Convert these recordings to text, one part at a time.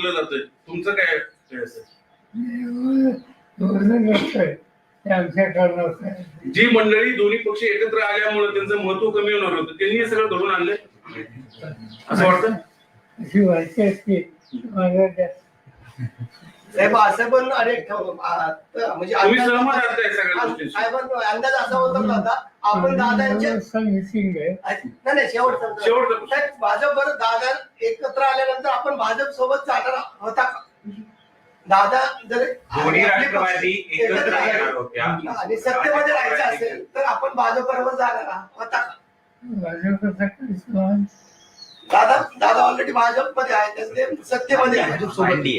तुमचं काय आमच्या जी मंडळी दोन्ही पक्ष एकत्र आल्यामुळे त्यांचं महत्त्व कमी होणार होतं त्यांनी हे सगळं घडून आणलंय? असं वाटतं साहेब असं पण अरे म्हणजे तुम्ही अंदाज- सहमत आहात सगळ्या गोष्टींशी अंदाज असा होता का आता आपण दादांच्या मिसिंग आहे नाही नाही शेवट सांगतो. शेवटचं. साहेब, भाजप बरं दादा एकत्र आल्यानंतर आपण भाजप सोबत जाणार होता का? दादा जर दोन्ही राष्ट्रवादी एकत्र आले येणार होत्या. आणि सत्तेमध्ये राहायचं असेल तर आपण भाजप बरोबर जाणार होता का भाजपचा दादा दादा ऑलरेडी भाजपमध्ये आहे तर ते सत्तेमध्ये आहे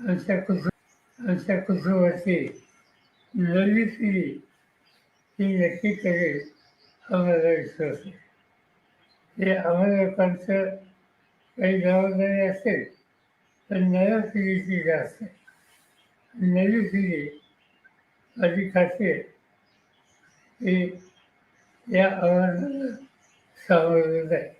अशा कुसु अशा कुटुंबाची नवी पिढी ही नक्की करेल आम्हाला विश्वास आहे हे आम्हाला लोकांचं काही जबाबदारी असेल पण नव्या पिढीची जास्त. आहे नवी पिढी अधिक खात्री हे या आव्हानाला सामोरं जाईल.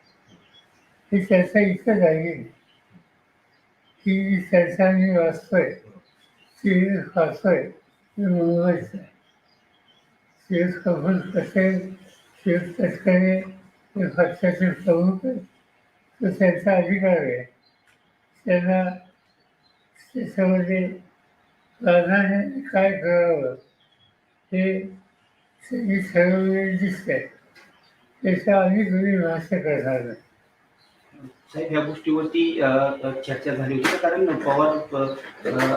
ही चर्चा इथं झाली ही जी चर्चा मी वाचतोय सिरीज वाचतोय ते मुंबईच आहे. सिरीज कपूर कसे शिव तटकरे हे पक्षाचे प्रमुख आहेत. तो त्यांचा अधिकार आहे. त्यांना त्याच्यामध्ये प्राधान्याने काय करावं? हे सगळी ठरवलेली दिसते त्याच्या आम्ही कोणी भाष्य करणार नाही. साहेब या गोष्टीवरती चर्चा झाली होती कारण पवार अ,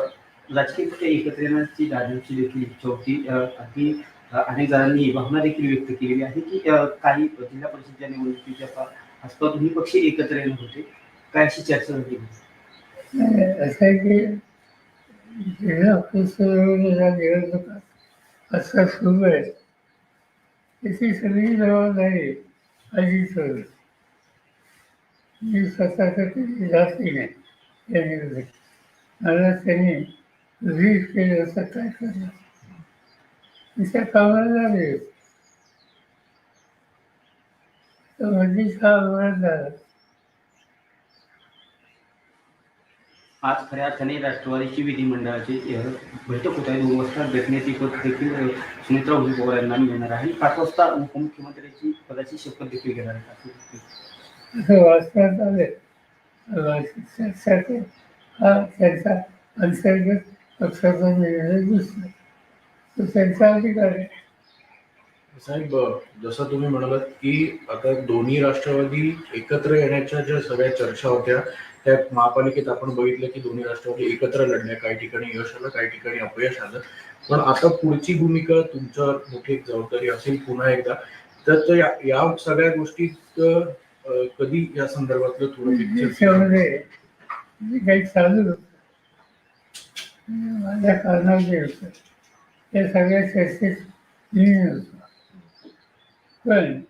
राजकीय एकत्र येण्याची दादांची देखील इच्छा होती. अगदी अनेक जणांनी भावना देखील व्यक्त केलेली आहे की काही जिल्हा परिषदच्या निवडणुकीच्या आसपास दोन्ही पक्ष एकत्र येणार होते. काय अशी चर्चा झाली? असं आहे की जिल्हा परिषदेच्या निवडणुका असं सुरू आहे. त्याची सगळी जबाबदारी अजित मी स्वतः तर कधी नाही. या निवडणुकीत मला त्यांनी रीड केलं असं काय करणार? मी त्या कामाला लागले तर मध्येच म्हणजे हा अपघात झाला आज खऱ्या अर्थाने राष्ट्रवादीची विधिमंडळाची बैठक होत आहे. दोन वाजता भेटण्याची पद देखील सुमित्रा उभी पवार यांना मिळणार आहे. पाच वाजता उपमुख्यमंत्र्यांची पदाची शपथ देखील घेणार आहे वाचण्यात आले वाचण्यासाठी हा त्यांचा अंतर्गत पक्षाचा निर्णय दिसला तो त्यांचा अधिकार आहे. साहेब जसं तुम्ही म्हणालात की आता दोन्ही राष्ट्रवादी एकत्र येण्याच्या ज्या सगळ्या चर्चा होत्या त्या महापालिकेत आपण बघितलं की दोन्ही राष्ट्रवादी एकत्र लढल्या काही ठिकाणी यश आलं काही ठिकाणी अपयश आलं. पण आता पुढची भूमिका तुमच्या मोठी एक जबाबदारी असेल पुन्हा एकदा. तर या सगळ्या गोष्टीत कधी या संदर्भातलं थोडं picture- त्याच्यामध्ये जे काही चालू होतं. माझ्या कारणाचे होतं. त्या सगळ्या चर्चेत मी पण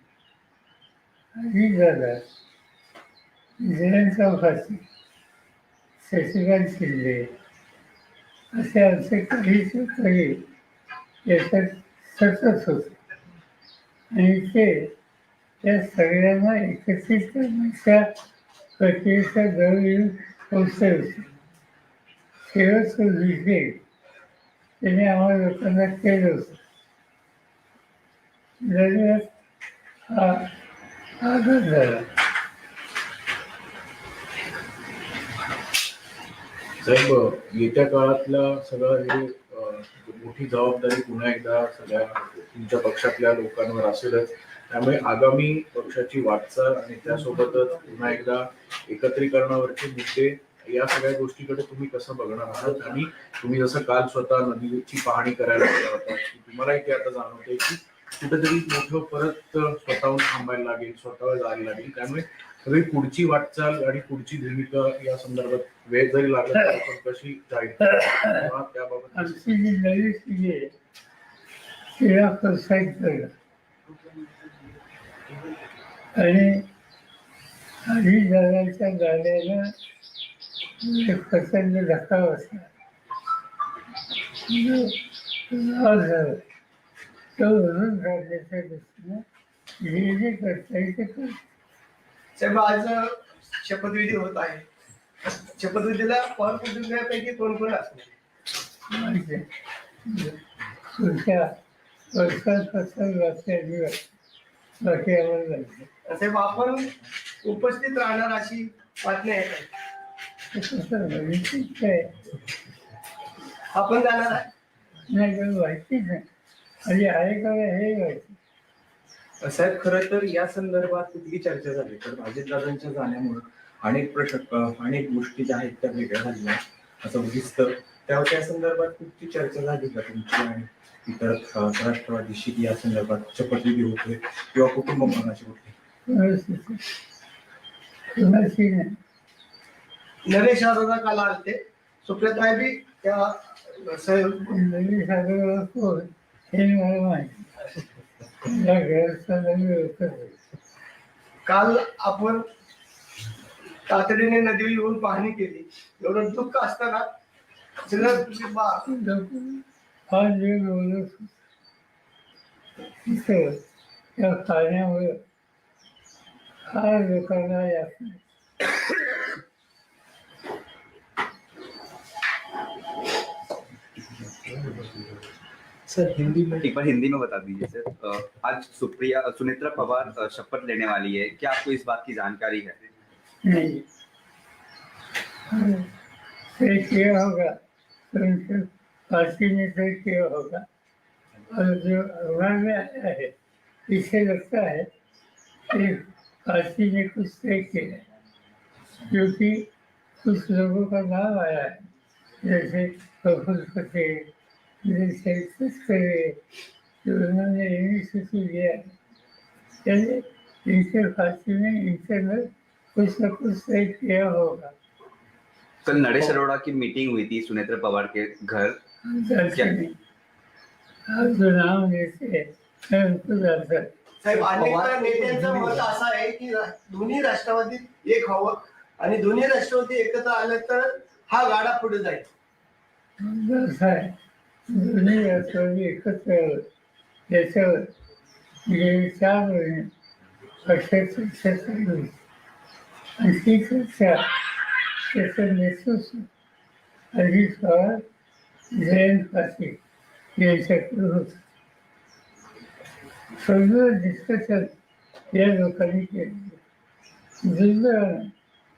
ही झाला जयंत चौकाची शशिकांत शिंदे असे आमचे काही काही याच्यात सतत होते. आणि ते त्या सगळ्यांना एकत्रित करण्याच्या प्रक्रियेच्या जवळ पोचता होती. विषय त्याने आम्हाला लोकांना केलं होतं. जगण्यात हा आदर झाला. साहेब येत्या काळातला सगळा हे मोठी जबाबदारी पुन्हा एकदा सगळ्या तुमच्या पक्षातल्या लोकांवर असेलच. त्यामुळे आगामी पक्षाची वाटचाल आणि त्यासोबतच पुन्हा एकदा एकत्रीकरणावरचे मुद्दे या सगळ्या गोष्टीकडे तुम्ही कसं बघणार आहात? आणि तुम्ही जसं काल स्वतः नदीची पाहणी करायला गेला होता तुम्हालाही ते आता जाणवतंय की कुठेतरी मोठं परत स्वतःहून थांबायला लागेल स्वतःवर जायला लागेल. त्यामुळे सगळी पुढची वाटचाल आणि पुढची भूमिका या संदर्भात वेळ जरी लागला पण कशी जाईल? त्याबाबत आमची जी नवी पिढी आहे तिला प्रोत्साहित करणं आणि आधी दादाच्या गाड्याला एक प्रचंड धक्का बसला जो लाभ झाला तो भरून काढण्याच्या दृष्टीनं जे जे करता येईल ते करतो. आज शपथविधी होत आहे शपथविधीला पवार कुटुंबियापैकी कोण कोण असणार. पुढच्या वर्षांपासून बाकी दिवस साहेब आपण उपस्थित राहणार अशी बातमी आहे. आपण जाणार आहे. नाही आहे का हे साहेब खरं तर या संदर्भात कुठली चर्चा झाली? तर अजितदादांच्या जाण्यामुळे अनेक प्रश्न अनेक गोष्टी ज्या आहेत त्या वेगळ्या झाल्या. असं दिसतं त्या संदर्भात कुठची चर्चा झाली का तुमची? आणि इतर राष्ट्रवादीशी या संदर्भात शपथविधी होते किंवा कुटुंब मनाची होते नरेश अरोरा काल आलते सुप्रियाताई बी त्या कोण? हे मला माहिती काल आपण तातडीने नदी येऊन पाहणी केली. एवढं दुःख असताना बोलत लोकांना यात सर हिंदी में एक बार हिंदी में बता दीजिए सर। आज सुप्रिया सुनेत्रा पवार शपथ लेने वाली है। क्या आपको इस बात की जानकारी है? नहीं। किया होगा पार्टी ने तय किया होगा? और जो अखबार में आया है इससे लगता है कि पार्टी ने कुछ तय किया है क्योंकि कुछ लोगों का नाम आया है जैसे प्रफुल्ल पटेल जैसे तस्करे जो उन्होंने यूनिवर्सिटी लिया है। यानी इनसे पार्टी ने इंटरनल कुछ न कुछ तय किया होगा। कल नरेश अरोड़ा की मीटिंग हुई थी सुनेत्रा पवार के घर। लेते हैं मैं उनको जानता हूँ। साहेब अनेक नेत्यांचं मत असं आहे की रा- दोन्ही राष्ट्रवादीत एक हवं आणि दोन्ही राष्ट्रवादी एकत्र आले तर हा गाडा पुढे जाईल असं आहे दोन्ही राष्ट्रवादी एकत्र आलं. याच्यावर गेली चार महिने पक्षात चर्चा चालू होती आणि ती चर्चा त्याचं नेतृत्व अजित पवार जयंत पाटील यांच्याकडे होतं. सगळं डिस्कशन या लोकांनी केलं दुर्दैवानं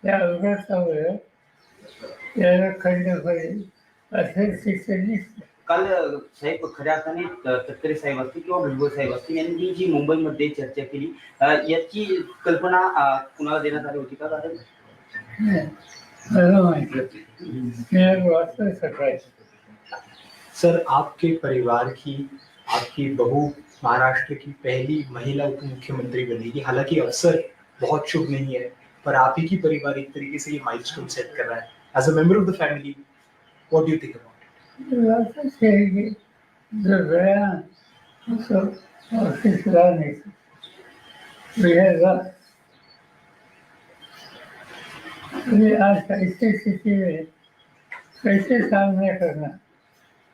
त्या अपघातामुळे त्याला खंड पडेल असं शिक्षण दिसतं. काल साहेब खऱ्या अर्थाने तटकरे साहेब असतील किंवा भुजबळ साहेब असतील यांनी जी मुंबईमध्ये चर्चा केली याची कल्पना कुणाला देण्यात आली होती का मला माहिती मी आज वाचलं सकाळी. सर आपके परिवार की आपकी बहू महाराष्ट्र की पहली महिला उप मुख्यमंत्री बनेगी। हालांकि अवसर बहुत शुभ नहीं है पर आप ही की परिवार एक तरीके से ये माइलस्टोन सेट कर रहा है। As a member of the family what do you think about वाचच आज ऐसी स्थिति में कैसे सामना करना?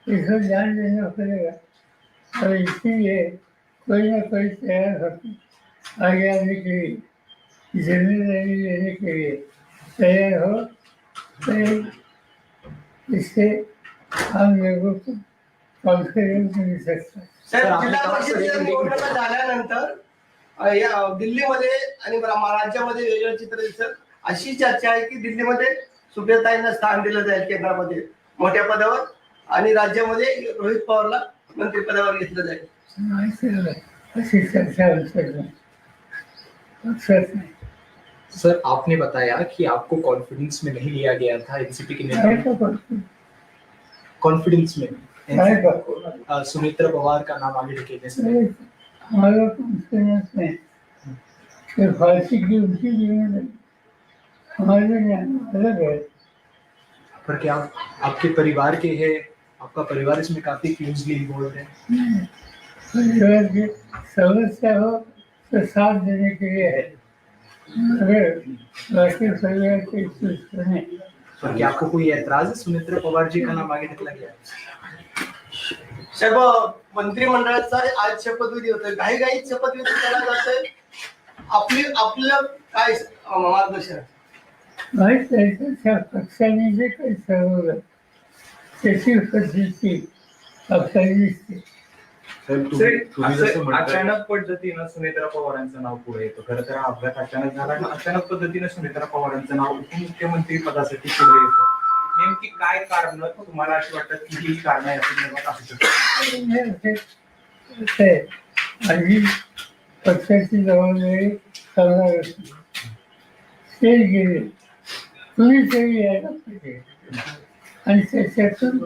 इसको ध्यान देना पड़ेगा और इसीलिए कोई ना कोई तैयार होकर आगे आने के लिए जिम्मेदारी लेने के लिए तैयार हो तो इससे हम लोगों को कॉन्फिडेंस मिल सकता है साहेब जिल्हा परिषदेच्या निवडणुका झाल्यानंतर या दिल्लीमध्ये आणि राज्यामध्ये वेगळं चित्र दिसत. अशी चर्चा आहे की दिल्लीमध्ये सुप्रियाताईंना स्थान दिलं जाईल केंद्रामध्ये. मोठ्या पदावर आणि राज्यामध्ये रोहित पवारला मंत्रिपदावर घेतलं जाईल. सर. आपने बताया कि आपको कॉन्फिडेंस में नहीं लिया गया था एनसीपी के नेता कॉन्फिडेंस में? काय सुमित्रा पवार का नाम आगे ढकेलने से हमारा कॉन्फिडेंस नहीं कि फांसी की उनकी जीवन है हमारे ज्ञान अलग है। पर क्या आपके परिवार के है? आपका परिवार इसमें काफी क्लोजली इन्वॉल्व है। परिवार की समस्या हो तो साथ देने के लिए है। अगर बाकी परिवार के कुछ सुने पर क्या आपको कोई ऐतराज है? सुमित्रा पवार जी का नाम आगे ढकला गया। सर्व मंत्रिमंडळाचा आज शपथविधी होतोय घाई घाई शपथविधी केला जातोय आपली आपलं काय मार्गदर्शन? माहीत आहे त्या पक्षाने जे काही ठरवलं त्याची पद्धती आपल्याला दिसते साहेब, तुम्ही साहेब, तुम्ही जसं असं म्हणताय- अचानक पद्धतीनं सुनेत्रा पवारांचं नाव पुढे येतं. खरं तर हा अपघात अचानक झाला आणि अचानक पद्धतीनं सुनेत्रा पवारांचं नाव उपमुख्यमंत्री पदासाठी पुढे येतं. नेमकी काय कारण? तुम्हाला अशी वाटतं की ही कारण आहे असं निर्माण असू शकतं हे असे- असे आणि पक्षाची जबाबदारी करणार असते. ते गेले. कुणीतरी यायला पाहिजे. आणि त्याच्यातून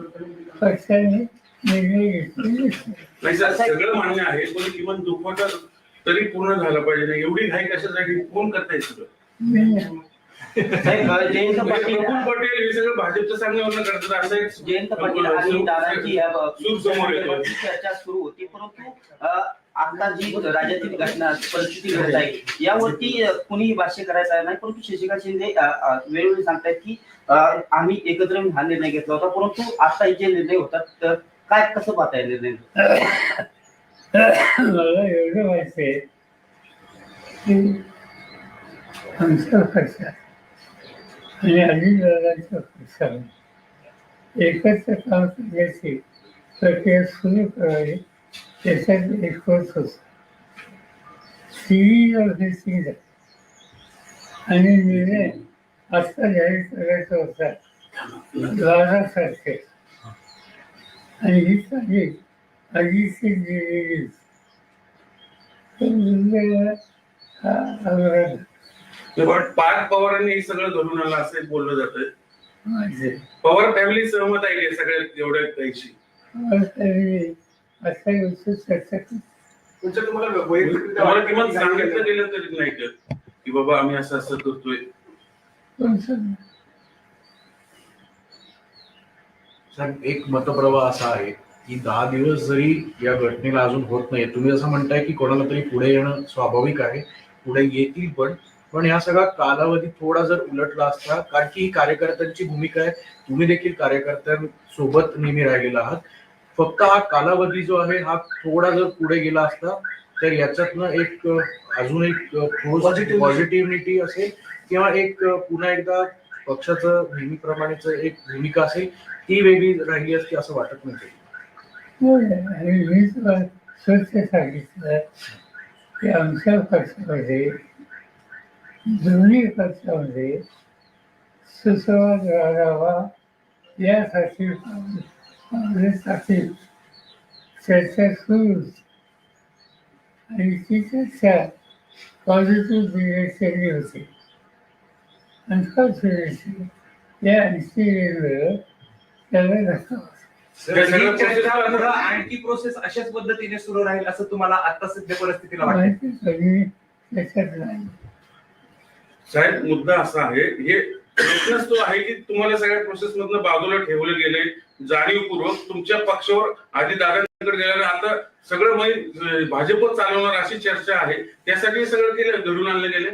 पक्षाने निर्णय घेतलेले असते नाही सर सगळं मान्य आहे पण किमान दुखवटा तरी पूर्ण झालं पाहिजे ना एवढी घाई कशासाठी? कोण करताय सगळं? मी जयंत म्हणजे पाटील पटेल हे सगळं भाजपच्या सांगण्यावरनं करतात. असं एक जयंत पाटील आणि दादाची या ब- सूर समोर येतो. चर्चा सुरू होती परंतु अ, आता जी राज्यातील घटना परिस्थिती घडत आहे यावरती अ, कुणीही भाष्य करायचं नाही परंतु शशिकांत शिंदे अ, अ, वेळोवेळी सांगतायत की आम्ही एकत्र हा निर्णय घेतला होता परंतु आता जे निर्णय होतात तर काय कसं पाहताय निर्णय? मला एवढं माहिती आहे. की आमच्या पक्षात आणि अजितदादांच्या पक्षाने एकत्र काम करण्याची प्रक्रिया सुरू करावी त्याच्यात एक होत. होता सिरीज ऑफ आणि निर्णय आत्ता जाहीर करायचा होता द्वारासारखे आणि ही साधी दिलेली हा अपघात पण पार्थ पवारांनी हे सगळं घडून आलं असं बोललं जातं. पवार फॅमिली सहमत आहे का सगळ्या एवढ्या असा चर्चा केली. तुमच्या तुम्हाला किमान सांगितलं गेलं तरी नाही का? की बाबा आम्ही असं असं करतोय. साहेब एक मतप्रवाह असा आहे की दहा दिवस जरी या घटनेला अजून होत नाही तुम्ही असं म्हणताय की कोणाला तरी पुढे येणं स्वाभाविक आहे पुढे येतील पण पण या सगळा कालावधी थोडा जर उलटला असता कारण की ही कार्यकर्त्यांची भूमिका आहे तुम्ही देखील कार्यकर्त्यांसोबत नेहमी राहिलेला आहात फक्त हा कालावधी जो आहे हा थोडा जर पुढे गेला असता तर याच्यातनं एक अजून एक. पॉझिटिव्हिटी असेल किंवा एक पुन्हा एकदा पक्षाचं नेहमीप्रमाणेच एक भूमिका असेल ती वेगळी राहिली असती असं वाटत नाही. मी तुला स्वच्छ सांगितलं की आमच्या पक्षामध्ये दोन्ही पक्षामध्ये सुसंवाद राहावा यासाठी काँग्रेससाठी चर्चा सुरू आणि ती चर्चा पॉझिटिव्ह होती. अनफॉर्च्युनेटली या इन्सिडेंटवर त्याला धक्का ही आणखी प्रोसेस अशाच पद्धतीने सुरू राहील असं तुम्हाला आता सध्या परिस्थितीला वाटतं? माहिती कधी त्याच्यात नाही. साहेब मुद्दा असा आहे हे प्रश्नच तो आहे की तुम्हाला सगळ्या प्रोसेस मधनं बाजूला ठेवलं गेले जाणीवपूर्वक तुमच्या पक्षावर आधी गेल्याने आता सगळं म्हणजे भाजप चालवणार अशी चर्चा आहे. त्यासाठी सगळं केलं घडून आणलं गेले.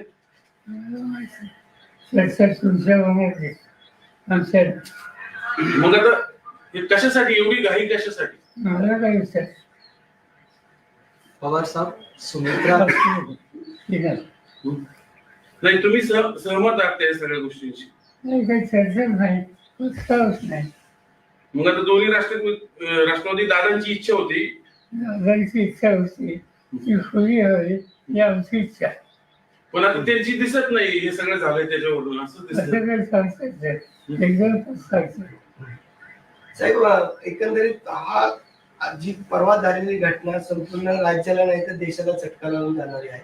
मग आता हे कशासाठी एवढी घाई कशासाठी? मला काय विचार पवार साहब सुमित्रा. ठीक आहे नाही तुम्ही सह- सहमत आहात त्या सगळ्या गोष्टींशी. नाही काही चर्चा नाही. उत्साहच नाही. मग आता दोन्ही राष्ट्रवादी अं, राष्ट्रवादी दादांची इच्छा होती. दादांची इच्छा होती. ती खुली हवी ही आमची इच्छा. पण आता त्यांची दिसत नाही हे सगळं झालंय त्याच्यावरून असं दिसत. एकदम साहेब एकंदरीत हा जी परवा झालेली घटना संपूर्ण राज्याला नाही तर देशाला चटका लावून जाणारी आहे.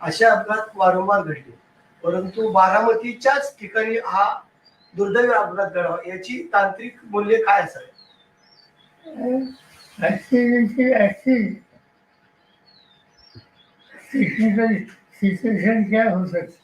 अशा अपघात वारंवार घडले. परंतु बारामतीच्याच ठिकाणी हा दुर्दैवी अपघात घडावा याची तांत्रिक मूल्य काय असावे टेक्निकल सिच्युएशन क्या हो सकती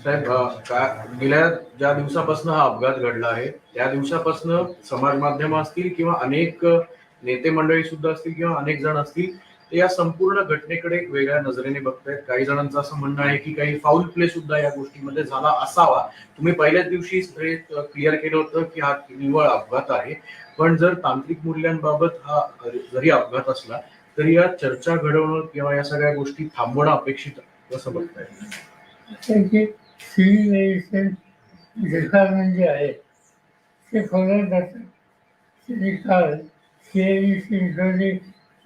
साहेब गेल्या ज्या दिवसापासून हा अपघात घडला आहे त्या दिवसापासून समाज माध्यम असतील किंवा अनेक नेते मंडळी सुद्धा असतील किंवा अनेक जण असतील ते या संपूर्ण घटनेकडे एक वेगळ्या नजरेने बघतायत काही जणांचं असं म्हणणं आहे की काही फाऊल प्ले सुद्धा या गोष्टीमध्ये झाला असावा. तुम्ही पहिल्याच दिवशी क्लिअर केलं होतं की हा निव्वळ अपघात आहे. पण जर तांत्रिक मूल्यांबाबत हा जरी अपघात असला तरी या चर्चा घडवणं किंवा या सगळ्या गोष्टी थांबवणं अपेक्षित असं कसं बघताय? म्हणजे सिव्हिलायझेशन जे आहे ते खोल्या जातं काल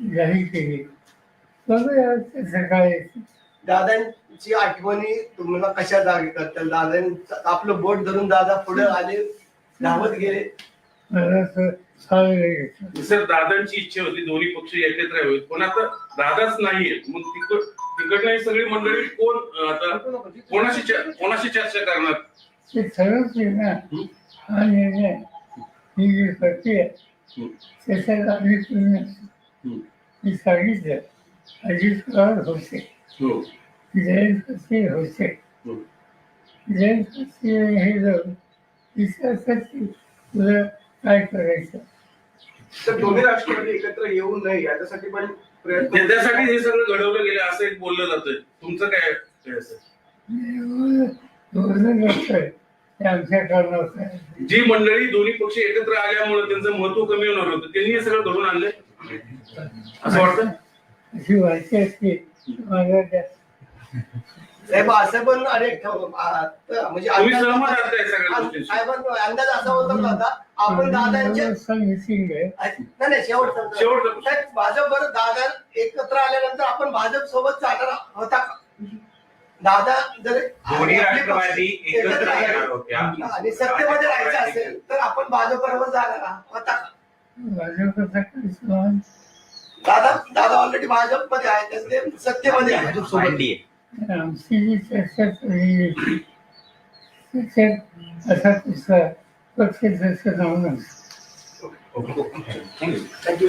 जाहीर केली. आहे. दादांची आठवणी तुम्हाला कशा जागी करतात? दादांचं आपलं बोट धरून दादा पुढे आले धावत गेले. सर दादांची इच्छा होती दोन्ही पक्ष एकत्र यावेत. पण आता दादाच नाहीये. मग तिकड तिकडनं ही सगळी मंडळी कोण आता कोणाशी च- कोणाशी चर्चा करणार? ते ठरवते ना. हा निर्णय ही जी प्रक्रिया. त्याच्यात आम्ही पूर्ण सांगितलं. अजित पवार होते. हो. जयंत पाटील होते. हम्म. जयंत पाटील हे जाऊन विचारतात की तुला काय करायचं? तर दोन्ही राष्ट्रवादी एकत्र येऊ नये याच्यासाठी पण प्रयत्न त्या- त्यासाठी हे सगळं घडवलं गेलं असं एक बोललं जातंय तुमचं काय काय असेल? बोलणं नसतंय ते आमच्या जी मंडळी दोन्ही पक्ष एकत्र आल्यामुळे त्यांचं महत्त्व कमी होणार होतं. त्यांनी हे सगळं घडून आणलंय? असं वाटतं? अशी वाटते असते मला साहेब असं पण त- म्हणजे तुम्ही अंदाज- सहमत आहात का या सगळ्या अंद- गोष्टींशी? साहेबांचा अंदाज असा होता का आता? आपण दादांच्या मिटिंग आहे नाही नाही शेवटचा शेवटचं. साहेब भाजप बरोबर दादा एकत्र आल्यानंतर आपण भाजप सोबत चालणार होता का? दादा जर दोन्ही राष्ट्रवादी एकत्र आले. येणार होत्या. आणि सत्तेमध्ये राहायचं असेल तर आपण भाजप बरोबर जाणार होता का? दादा दादा ऑलरेडी भाजपमध्ये आहे तर ते सत्तेमध्ये आहे त्याच्यात असा कुठला पक्ष Thank you. थँक्यू